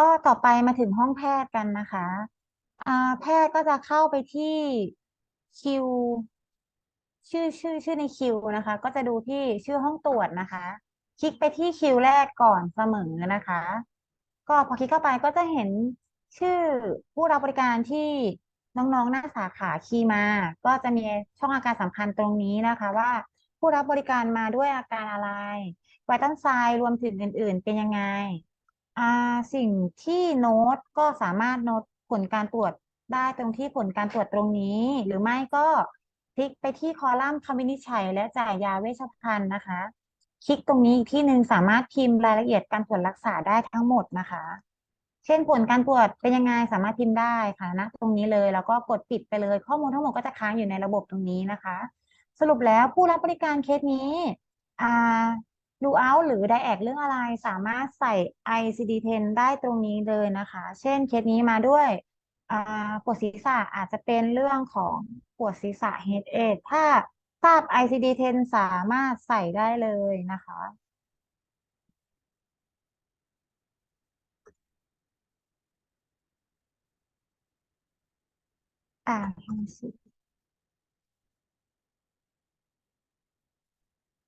ก็ต่อไปมาถึงห้องแพทย์กันนะคะอาแพทย์ก็จะเข้าไปที่คิว ชื่อชื่อชื่อในคิวนะคะ ก็จะดูที่ชื่อห้องตรวจนะคะ คลิกไปที่คิวแรกก่อนเสมอนะคะ ก็พอคลิกเข้าไปก็จะเห็นชื่อผู้รับบริการที่น้องๆหน้าสาขาคีมา ก็จะมีช่องอาการสำคัญตรงนี้นะคะ ว่าผู้รับบริการมาด้วยอาการอะไรไวตัลไซรวมถึงอื่น ๆ เป็นยังไง สิ่งที่โน้ตก็สามารถโน้ตผลการตรวจได้ตรงที่ผลการตรวจตรงนี้ หรือไม่ก็คลิกไปที่คอลัมน์คำวินิจฉัย และจ่ายยาเวชภัณฑ์นะคะ คลิกตรงนี้อีกที่หนึ่งสามารถพิมพ์รายละเอียดการตรวจรักษาได้ทั้งหมดนะคะ เช่นผลการตรวจเป็นยังไงสามารถพิมพ์ได้ค่ะนะตรงนี้เลยแล้วก็กดปิดไปเลย ข้อมูลทั้งหมดก็จะค้างอยู่ในระบบตรงนี้นะคะ สรุปแล้วผู้รับบริการเคสนี้ ดูเอาหรือไดแอกเรื่องอะไรสามารถใส่ ICD-10 ได้ตรงนี้เลยนะคะ เช่นเคสนี้มาด้วยปวดศีรษะอาจจะเป็นเรื่องของปวดศีรษะ headache ถ้าทราบ ICD-10 สามารถใส่ได้เลยนะคะ อ่า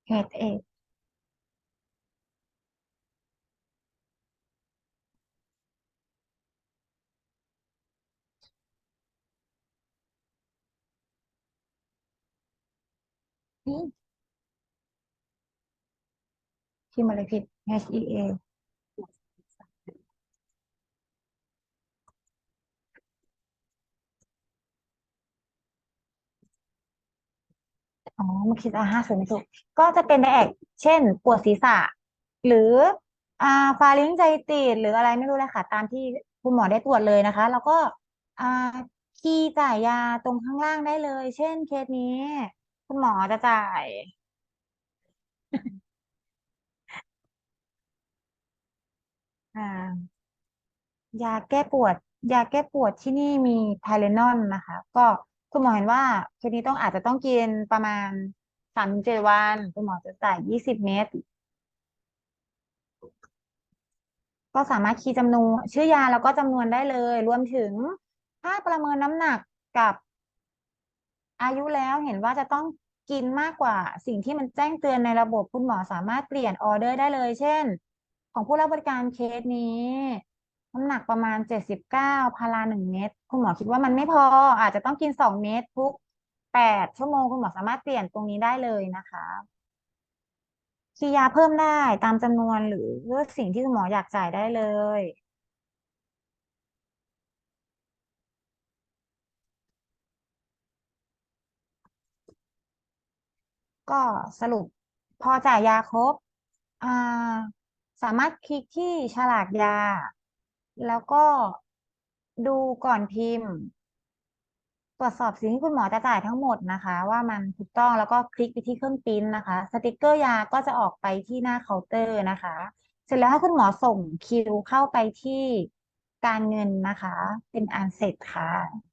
headache นี่พิมพ์อะไรผิด H E A อ๋อมื่อกี้อ่าห้าศูนย์ไม่ถูก ก็จะเป็นไดแอก เช่น ปวดศีรษะ หรือ อ่าฟาริงไจติสหรืออะไรไม่รู้เลยค่ะ ตามที่คุณหมอได้ตรวจเลยนะคะ แล้วก็ อ่าคีย์จ่ายยาตรงข้างล่างได้เลย เช่นเคสนี้ คุณหมอจะจ่าย อ่า ยาแก้ปวด ยาแก้ปวดที่นี่มีไทเลนอลนะคะ ก็คุณหมอเห็นว่าคสนี้ต้องอาจจะต้องกินประมาณสามถึงเจ็ดวัน คุณหมอจะจ่ายยี่สิบเม็ดก็สามารถคีย์จำนวนชื่อยาแล้วก็จำนวนได้เลย รวมถึงถ้าประเมินน้ำหนักกับ อายุแล้วเห็นว่าจะต้องกินมากกว่าสิ่งที่มันแจ้งเตือนในระบบคุณหมอสามารถเปลี่ยนออเดอร์ได้เลย เช่น ของผู้รับบริการเคสนี้น้ำหนักประมาณเจ็ดสิบเก้าพาราหนึ่งเม็ดคุณหมอคิดว่ามันไม่พอ อาจจะต้องกินสองเม็ดทุกแปดชั่วโมงคุณหมอสามารถเปลี่ยนตรงนี้ได้เลยนะคะคีย์ยาเพิ่มได้ตามจำนวนหรือสิ่งที่คุณหมออยากจ่ายได้เลย ก็สรุปพอจ่ายยาครบอ่าสามารถคลิกที่ฉลากยา แล้วก็ดูก่อนพิมพ์ ตรวจสอบสิ่งที่คุณหมอจะจ่ายทั้งหมดนะคะ ว่ามันถูกต้องแล้วก็คลิกไปที่เครื่องปริ้นนะคะ สติกเกอร์ยาก็จะออกไปที่หน้าเคาน์เตอร์นะคะ เสร็จแล้วให้คุณหมอส่งคิวเข้าไปที่การเงินนะคะ เป็นอันเสร็จค่ะ